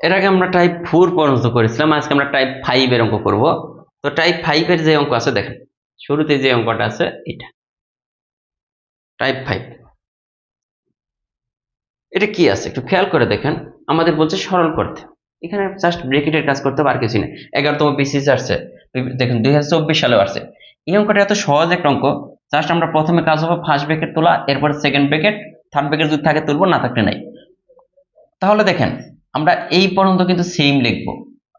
এর আগে আমরা টাইপ ফোর পর্যন্ত করেছিলাম, আজকে আমরা টাইপ ফাইভ এর অঙ্ক করব। তো টাইপ ফাইভ এর যে অঙ্ক আছে, দেখেন, শুরুতে যে অঙ্কটা আছে, এটা। টাইপ ফাইভ এটা কি আছে? একটু খেয়াল করে দেখেন। আমাদের বলছে সরল করতে। এখানে জাস্ট ব্রেকেটের কাজ করতে আর কিছু নেই। এগারোতম বিসিএস আসছে। দেখুন, দুই হাজার চব্বিশ সালেও আসছে। এই অঙ্কটা এত সহজ একটা অঙ্ক। জাস্ট আমরা প্রথমে কাজ হবে ফার্স্ট ব্রেকেট তোলা, এরপর সেকেন্ড ব্রেকেট থার্ড ব্রেকেট যদি থাকে তুলবো, না থাকলে নাই। তাহলে দেখেন আমরা এই পর্যন্ত কিন্তু সেম লিখব।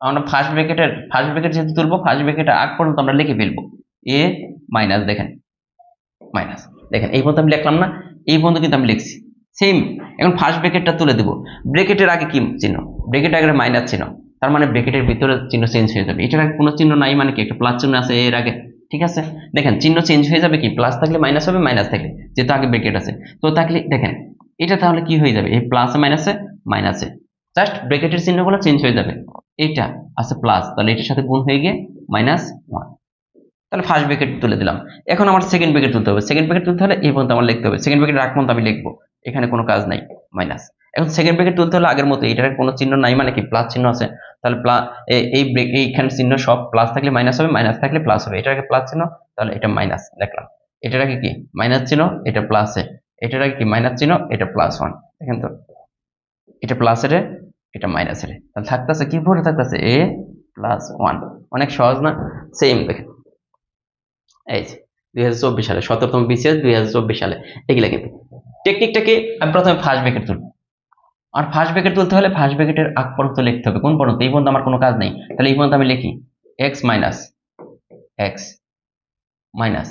আমরা ফার্স্ট ব্রেকেটের ফার্স্ট ব্রেকেট যেহেতু তুলবো ফার্স্ট ব্রেকেটের আগ পর্যন্ত আমরা লিখে ফেলব। এ মাইনাস দেখেন। মাইনাস দেখেন, এই পর্যন্ত আমি লিখলাম না, এই পর্যন্ত কিন্তু আমি লিখছি। সেম এখন ফার্স্ট ব্রেকেটটা তুলে দেবো। ব্রেকেটের আগে কি চিহ্ন? ব্রেকেটের আগে মাইনাস চিহ্ন। তার মানে ব্রেকেটের ভিতরে চিহ্ন চেঞ্জ হয়ে যাবে। এটার আগে কোনো চিহ্ন নাই মানে কি? একটা প্লাস চিহ্ন আছে এর আগে। ঠিক আছে? দেখেন, চিহ্ন চেঞ্জ হয়ে যাবে কি? প্লাস থাকলে মাইনাস হবে মাইনাস থাকলে। যেহেতু আগে ব্রেকেট আছে। তো থাকলে দেখেন, এটা তাহলে কি হয়ে যাবে? এই প্লাসে মাইনাসে মাইনাসে জাস্ট ব্রেকেটের চিহ্নগুলো চেঞ্জ হয়ে যাবে। এটা আছে প্লাস তাহলে এটার সাথে গুণ হয়ে গিয়ে মাইনাস ওয়ান তাহলে ফার্স্ট ব্রেকেট তুলে দিলাম। এখন আমার সেকেন্ড ব্রেকেট তুলতে হবে। সেকেন্ড ব্রেকেট তুলতে হলে এই পর্যন্ত আমার লিখতে হবে। সেকেন্ড ব্রেকেট রাখ পর্যন্ত আমি লিখব। এখানে কোনো কাজ নাই মাইনাস এখন সেকেন্ড ব্রেকেট তুলতে হলে আগের মতো এটার কোনো চিহ্ন নাই মানে কি প্লাস চিহ্ন আছে। তাহলে এই এইখানে চিহ্ন সব প্লাস থাকলে মাইনাস হবে মাইনাস থাকলে প্লাস হবে। এটার আগে প্লাস চিহ্ন, তাহলে এটা মাইনাস দেখলাম। এটার আগে কি? মাইনাস চিহ্ন, এটা প্লাসে এটার আগে কি? মাইনাস চিহ্ন, এটা প্লাস ওয়ান দেখেন তো। এটা প্লাসের এটা মাইনাস মাইনাসের তাহলে থাকতেছে কি? পরে থাকতেছে এ প্লাস ওয়ান অনেক সহজ না? সেম দেখেন। এই যে, দুই হাজার চব্বিশ সালে, সতেরোতম বিসিএস দুই হাজার চব্বিশ সালে। এগুলা কিন্তু টেকনিকটাকে আমি প্রথমে ফার্স্ট ব্রেকেট তুলব। আর ফার্স্ট ব্যাকেট তুলতে হলে ফার্স্ট ব্রেকেটের আগ পর্যন্ত লিখতে হবে। কোন পর্যন্ত? এই পর্যন্ত আমার কোনো কাজ নেই। তাহলে এই পর্যন্ত আমি লিখি এক্স মাইনাস এক্স মাইনাস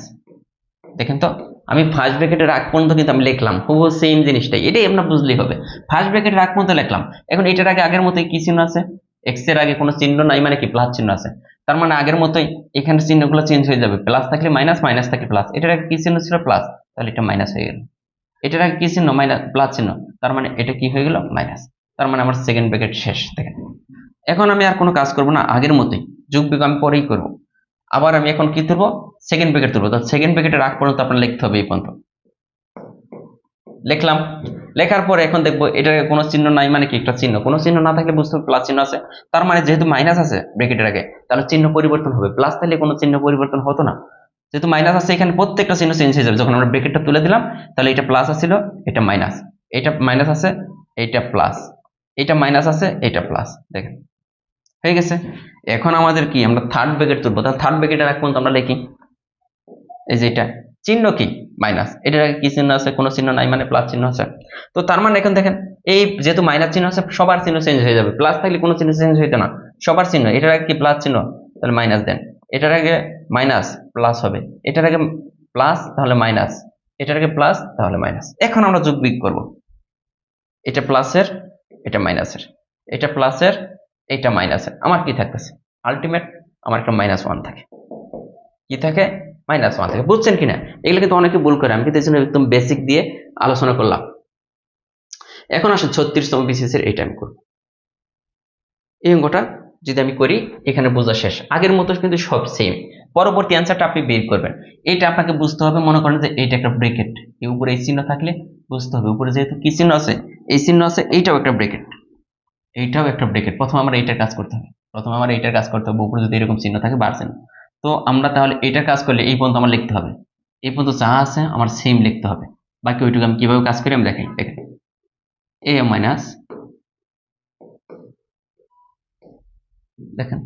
দেখেন তো? আমি ফার্স্ট ব্রেকেটের আগ পর্যন্ত কিন্তু আমি লিখলাম। হুবহু সেম জিনিসটাই। এটাই আমরা বুঝলেই হবে। ফার্স্ট ব্রেকেটের আগ পর্যন্ত লিখলাম। এখন এটার আগে আগের মতোই কি চিহ্ন আছে? এক্সের আগে কোনো চিহ্ন নাই মানে কি? প্লাস চিহ্ন আছে। তার মানে আগের মতোই এখানে চিহ্নগুলো চেঞ্জ হয়ে যাবে। প্লাস থাকলে মাইনাস মাইনাস থাকলে প্লাস এটার আগে কি চিহ্ন ছিল? প্লাস তাহলে এটা মাইনাস হয়ে গেল। এটার আগে কি চিহ্ন? মাইনাস প্লাস চিহ্ন। তার মানে এটা কি হয়ে গেল? মাইনাস তার মানে আমার সেকেন্ড ব্রেকেট শেষ। দেখেন। এখন আমি আর কোনো কাজ করব না। আগের মতোই। যুগ বিগ আমি পরেই করব। আবার আমি এখন কি তুলবো? সেকেন্ড ব্রেকেট তুলবো। তো সেকেন্ড ব্রেকেটের আগ পর্যন্ত আপনার লিখতে হবে এই পর্যন্ত। লিখলাম। লেখার পরে এখন দেখব এটার কোনো চিহ্ন নাই মানে কি? একটা চিহ্ন। কোনো চিহ্ন না থাকলে বুঝতে হবে প্লাস চিহ্ন আছে। তার মানে যেহেতু মাইনাস আছে ব্রেকেটের আগে, তাহলে চিহ্ন পরিবর্তন হবে। প্লাস থাকলে কোনো চিহ্ন পরিবর্তন হতো না। যেহেতু মাইনাস আছে, এখানে প্রত্যেকটা চিহ্ন চেঞ্জ হয়ে যাবে। যখন আমরা ব্রেকেটটা তুলে দিলাম, তাহলে এটা প্লাস আছিল, এটা মাইনাস এটা মাইনাস আছে, এটা প্লাস এটা মাইনাস আছে, এটা প্লাস দেখেন। হয়ে গেছে। এখন আমাদের কি? আমরা থার্ড ব্রেকেট তুলবো। তাহলে থার্ড ব্রেকেটের আগ পর্যন্ত আমরা লিখি। এই যে এটা। চিহ্ন কি? মাইনাস এটার আগে কি চিহ্ন আছে? কোনো চিহ্ন নাই মানে প্লাস চিহ্ন আছে। তো তার মানে এখন দেখেন, এই যেহেতু মাইনাস চিহ্ন আছে, সবার চিহ্ন চেঞ্জ হয়ে যাবে। প্লাস থাকলে কোনো চিহ্ন চেঞ্জ হইতো না। সবার চিহ্ন। এটার আগে কি প্লাস চিহ্ন? তাহলে মাইনাস দেন। এটার আগে মাইনাস প্লাস হবে। এটার আগে প্লাস তাহলে মাইনাস এটার আগে প্লাস তাহলে মাইনাস এখন আমরা যোগ বিগ করব। এটা প্লাসের এটা মাইনাসের এটা প্লাসের এটা মাইনাসের আমার কি থাকতেছে? আলটিমেট আমার একটা মাইনাস ওয়ান থাকে। কি থাকে? মাইনাস ওয়ান থাকে। বুঝছেন কিনা? এগুলো কিন্তু অনেকে ভুল করে। আমি কিন্তু এই একদম বেসিক দিয়ে আলোচনা করলাম। এখন আসেন ছত্রিশতম বিসিএস এর এইটা আমি করব। এই অঙ্কটা যদি আমি করি, এখানে বোঝা শেষ। আগের মতো কিন্তু সব সেম পরবর্তী অ্যান্সারটা আপনি বের করবেন। এটা আপনাকে বুঝতে হবে। মনে করেন যে এইটা একটা ব্রেকেট এই উপরে এই চিহ্ন থাকলে বুঝতে হবে। উপরে যেহেতু কি চিহ্ন আছে? এই চিহ্ন আছে, এইটাও একটা ব্রেকেট এইটাও একটা ব্রেকেট। প্রথম আমরা এইটার কাজ করতে হবে। প্রথম আমার এইটার কাজ করতে হবে, উপরে যদি এরকম চিহ্ন থাকে বাড়ছেন তো আমরা তাহলে এইটার কাজ করলে এই পর্যন্ত আমার লিখতে হবে। এই পর্যন্ত যা আছে আমার সেম লিখতে হবে। বাকি ওইটুকু আমি কীভাবে কাজ করি আমি দেখাই দেখেন। এ মাইনাস দেখেন।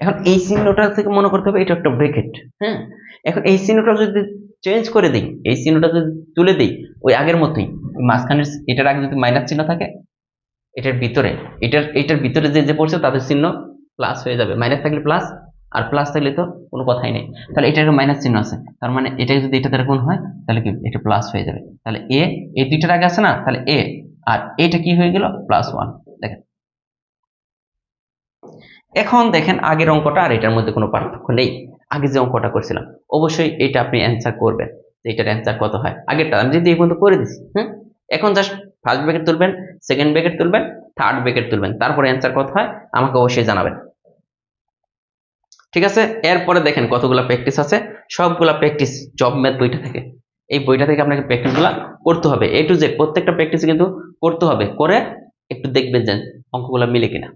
এখন এই চিহ্নটা থেকে মনে করতে হবে এটা একটা ব্রেকেট হ্যাঁ? এখন এই চিহ্নটা যদি চেঞ্জ করে দিই, এই চিহ্নটা যদি তুলে দিই, ওই আগের মতোই। মাঝখানের এটার আগে যদি মাইনাস চিহ্ন থাকে, এটার ভিতরে, এটার এটার ভিতরে যে যে পড়ছে তাদের চিহ্ন প্লাস হয়ে যাবে। মাইনাস থাকলে প্লাস আর প্লাস থাকলে তো কোনো কথাই নেই। তাহলে এটার মাইনাস চিহ্ন আছে। তার মানে এটা যদি এটা দ্বারা গুণ হয়, তাহলে কি, এটা প্লাস হয়ে যাবে। তাহলে এ এই দুইটার আগে আছে না? তাহলে এ আর এটা কি হয়ে গেল? প্লাস ওয়ান দেখেন। এখন দেখেন আগের অঙ্কটা আর এটার মধ্যে কোনো পার্থক্য নেই। আগে যে অঙ্কটা করছিলাম, অবশ্যই এটা আপনি অ্যান্সার করবেন এটার অ্যান্সার কত হয়। আগেরটা আমি যদি এই পর্যন্ত করে দিচ্ছি হ্যাঁ এখন জাস্ট ফার্স্ট ব্র্যাকেট তুলবেন সেকেন্ড ব্র্যাকেট তুলবেন থার্ড ব্র্যাকেট তুলবেন। তারপরে অ্যান্সার কত হয়, আমাকে অবশ্যই জানাবেন। ঠিক আছে? এরপরে দেখেন কতগুলো প্র্যাকটিস আছে। সবগুলা প্র্যাকটিস জব ম্যাথ বইটা থেকে। এই বইটা থেকে আপনাকে প্র্যাকটিসগুলো করতে হবে। এ টু জেড প্রত্যেকটা প্র্যাকটিস কিন্তু করতে হবে। করে একটু দেখবেন যে অঙ্কগুলো মিলে কিনা।